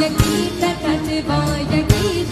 Який така дива, який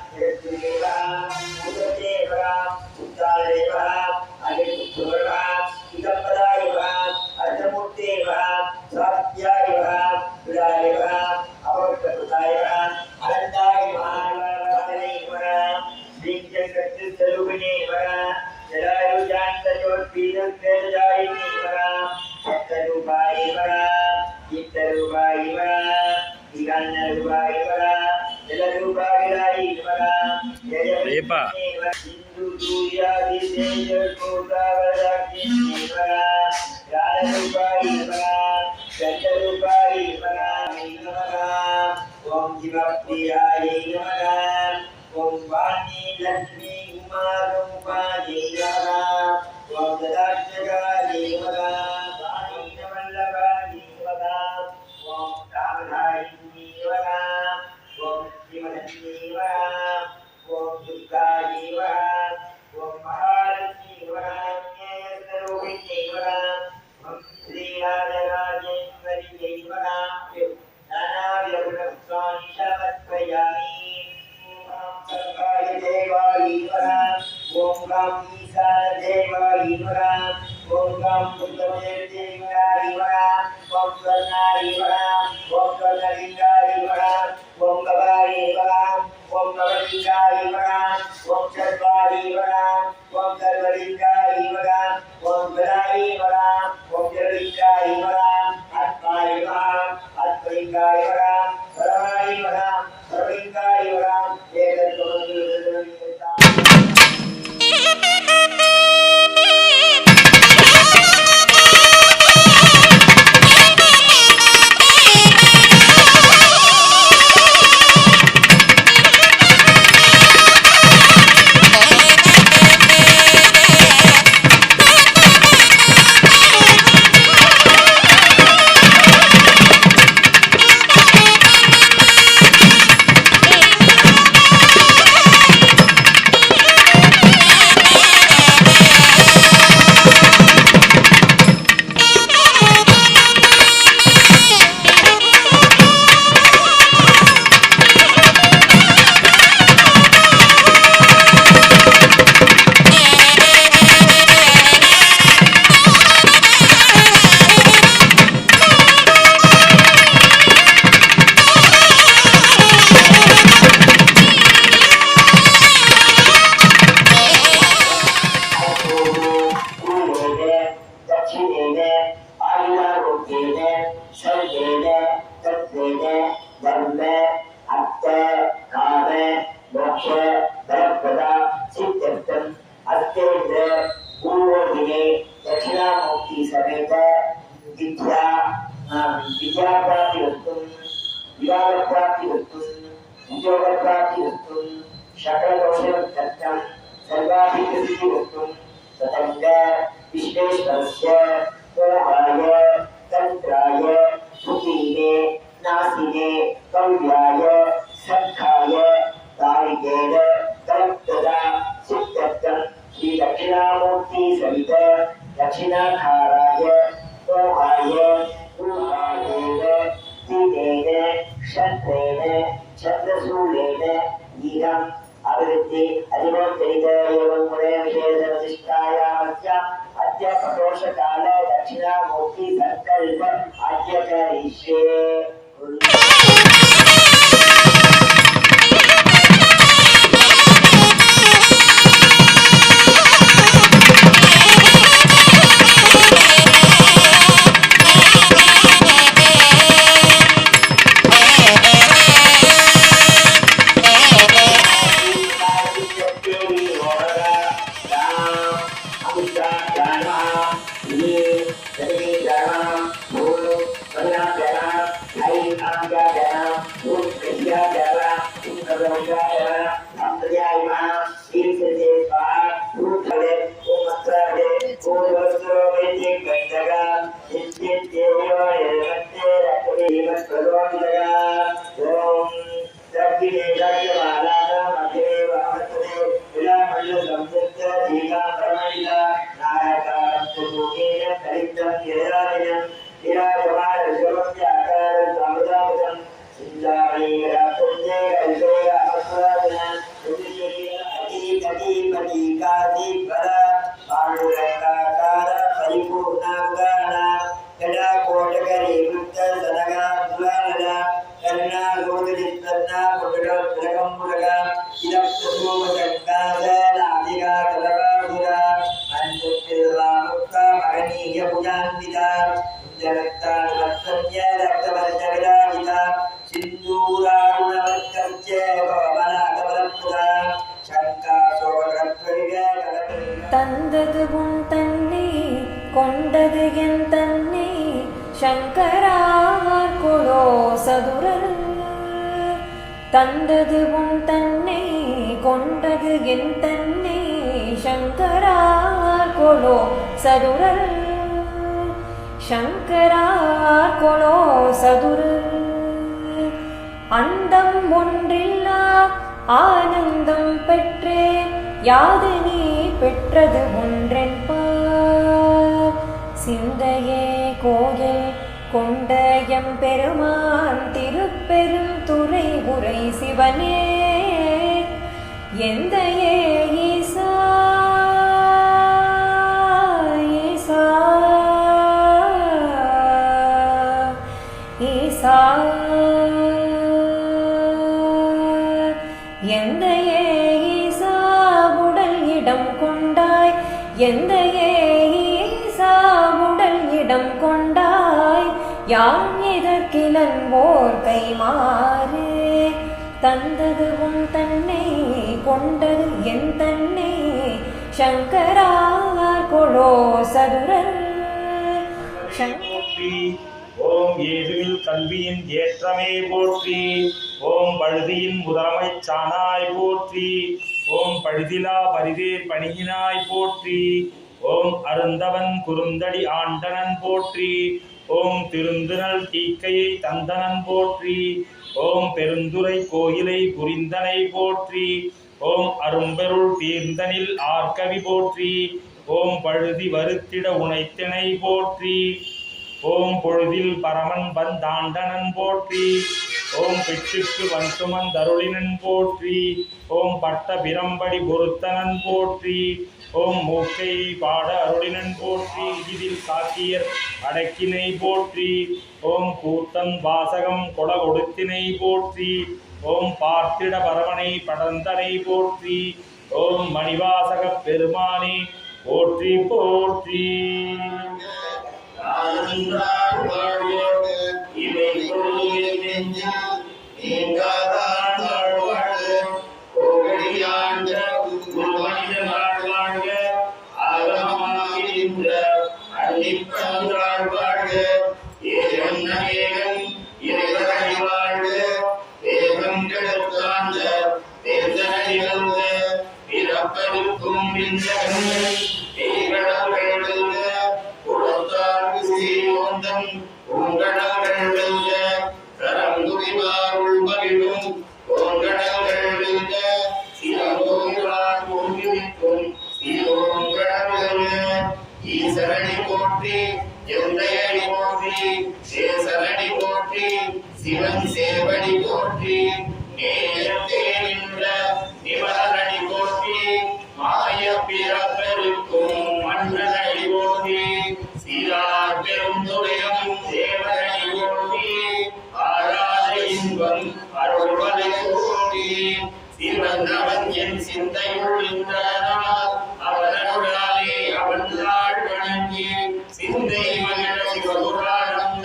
Thank you. You got the. Kondanaya. दक्षिणामूर्तिसहित दक्षिणाधाराय ओमाय उमादेन திதேன ஷத்ரேன சந்திரசூலேன ஈகம் அபிவிருத்தி அதிபோத்தரிதேவம் முறைய விசேஷ பிரதிஷ்டாயாமத்யா அத்ய பிரதோஷகால தட்சிணாமூர்த்தி சங்கல்ப அத்ய கரிஷ்யே சங்கரார் குலோ சதுரர். தந்தது உன் தன்னை கொண்டது என் தன்னை சங்கரார் கொலோ சதுரர். சங்கரார் கொலோ சதுரர். அந்தம் ஒன்றில்லா ஆனந்தம் பெற்றே யாது நீ பெற்றது ஒன்றென்பார். சிந்தையே கோயில் கொண்ட எம் பெருமான் திருப்பெரும் துறை உரை சிவனே. எந்த ஈசா ஈசா ஈசா எந்தையே ஈசா உடல் இடம் கொண்டாய்? எந்த மாறு தந்தது உன் தன்னை கொண்டது என் தன்னை. சங்கரா கொலோ சதுரன். போற்றி ஓம் ஏதுவில் கல்வியின் ஏற்றமே போற்றி. ஓம் பழுதியின் முதலமை சானாய் போற்றி. ஓம் பழுதிலா பரிதேர் பணியினாய் போற்றி. ஓம் அருந்தவன் குறுந்தடி ஆண்டனன் போற்றி. ஓம் திருந்துனல் தீக்கையை தந்தனன் போற்றி ஓம் பெருந்துரை கோயிலை புரிந்தனை போற்றி ஓம் அரும்பெருள் தீர்ந்தனில் ஆர்கவி போற்றி ஓம் பழுதி வருத்திட உனைத்தினை போற்றி ஓம் பொழுதில் பரமன் வந்தாண்டனன் போற்றி ஓம் பிட்டுக்கு வன்சுமன் தருளினன் போற்றி ஓம் பட்ட பிரம்படி பொருத்தனன் போற்றி ஓம் மூக்கை பாட அருளினன் போற்றி இதில் சாக்கியர் அடக்கினை போற்றி. ஓம் கூத்தன் வாசகம் கொட கொடுத்தினை போற்றி. ஓம் பார்த்திட பரவனை படந்தனை போற்றி. ஓம் மணிவாசக பெருமானே போற்றி போற்றி. Amém.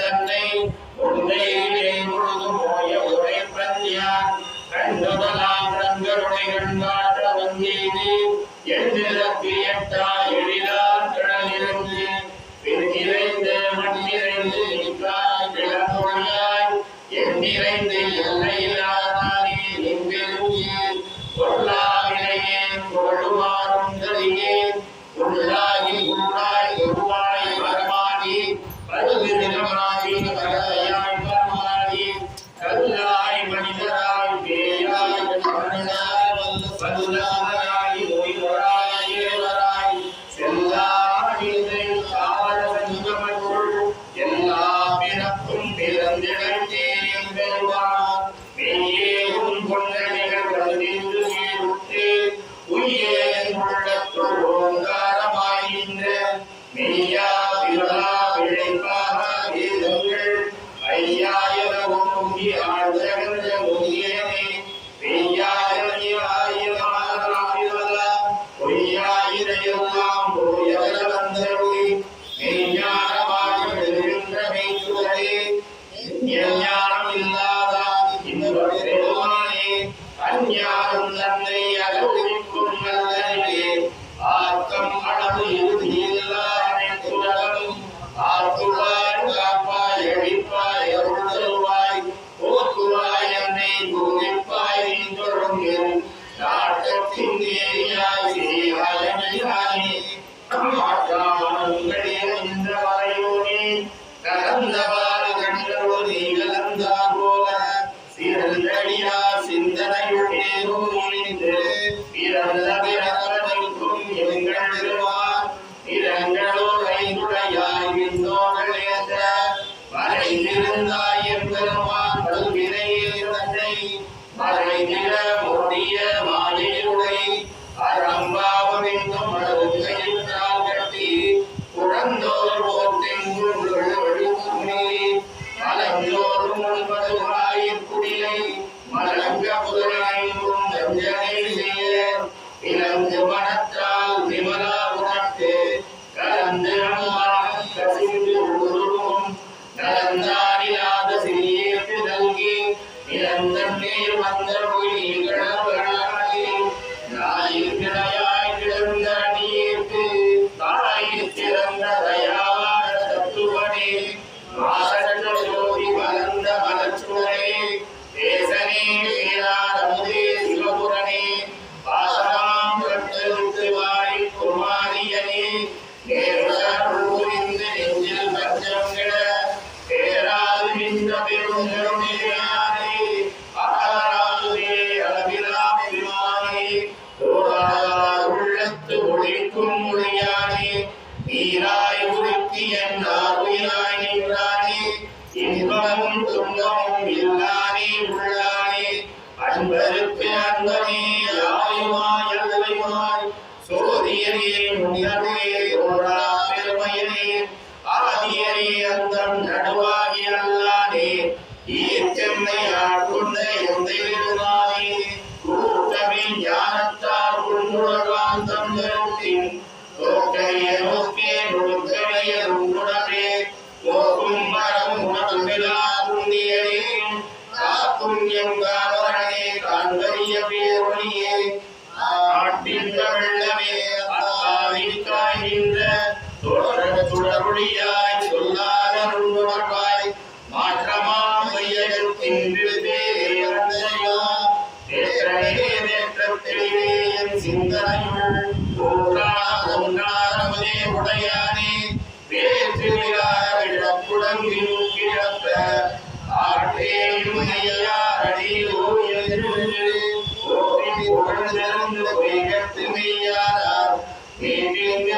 தன்னை உண்மையிலே முழுதும் ஓய உரை பிரத்யா. கண்டதலாம் கண்களுடைய கண்காட்ட வந்தேனே. எண்ணிறக்கு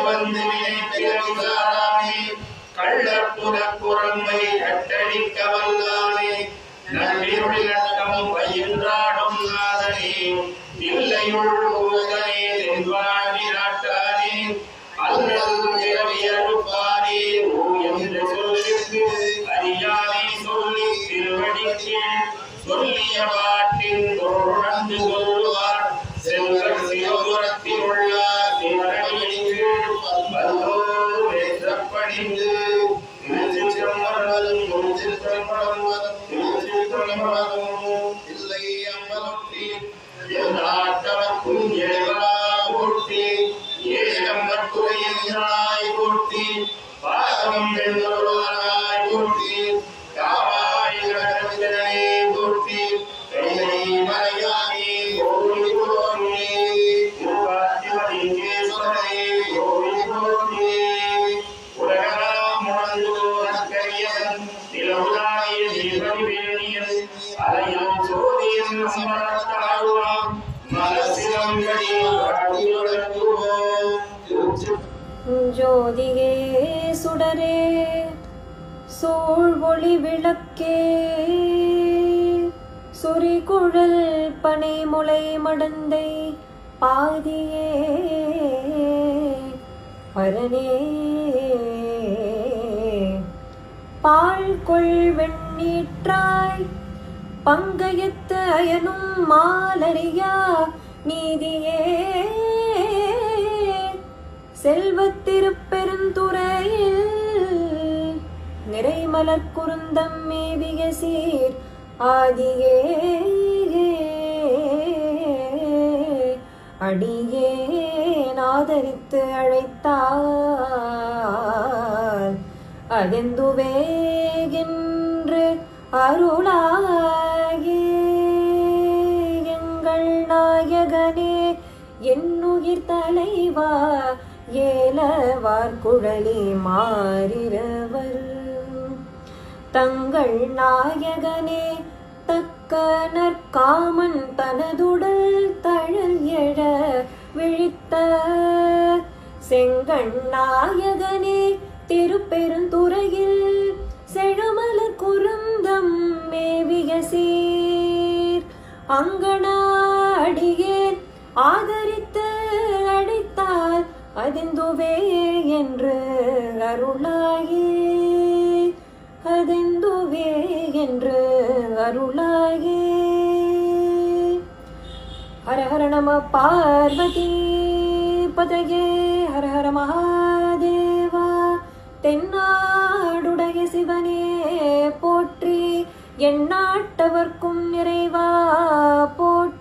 வந்து நினைத்து கள்ளப்புற குரம்பை கட்டளிக்கவா Vai lá. ஜோதியே சுடரே சூழ்வொளி விளக்கே. சொறிகுழல் பனை முளை மடந்தை பாதியே. பரனே பால் கொள் வெண்ணீற்றாய் பங்கயத்து அயனும் மாலரியா. நீதியே. செல்வத்திருப்பெருந்துறையில் நிறைமலர் குருந்தம் மேவிய சீர் ஆதியே. அடியே நாதரித்து அழைத்தால் அதெந்துவேகின்று அருளார். என்னுயிர் தலைவா ஏலவார் குழலி மாறிரவர். தங்கள் நாயகனே தக்க நற்காமன் தனதுடல் தழல் எழ விழித்த. செங்கண் நாயகனே திருப்பெருந்துறையில் செழுமலர் குருந்தம் மேவிய சீர் அங்கனாடியேன் ஆதரித்து அழைத்தால் அதிந்துவே என்று அருளாகி அதிந்துவே என்று அருளாகி. ஹர ஹர நம பார்வதி பதகே ஹர ஹர மகாதேவா தென்னாடுடைய சிவனே போற்றி எண்ணாட்டவர்க்கும் நிறைவா போற்றி.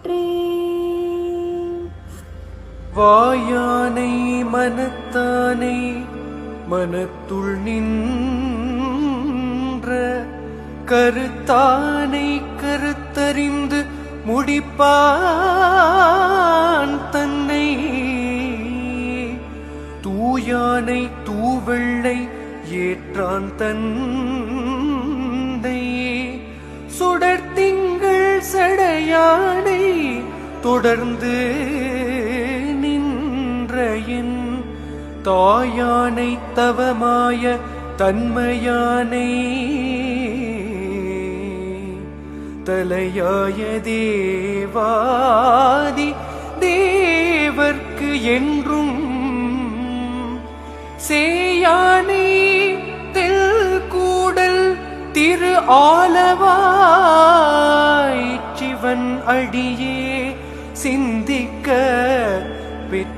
வாயானை மனத்தானை மனத்துள் நின்ற கருத்தானை கருத்தறிந்து முடிப்பான் தன்னை. தூயானை தூவெள்ளை ஏற்றான் தந்தை சுடர்த்திங்கள் சடையானை தொடர்ந்து தாயானை தவமாய தன்மையானை தலையாய தேவாதி தேவர்க்கு என்றும் சேயானை தெல் கூடல் திரு ஆலவாய் சிவன் அடியே சிந்திக்க பெற்ற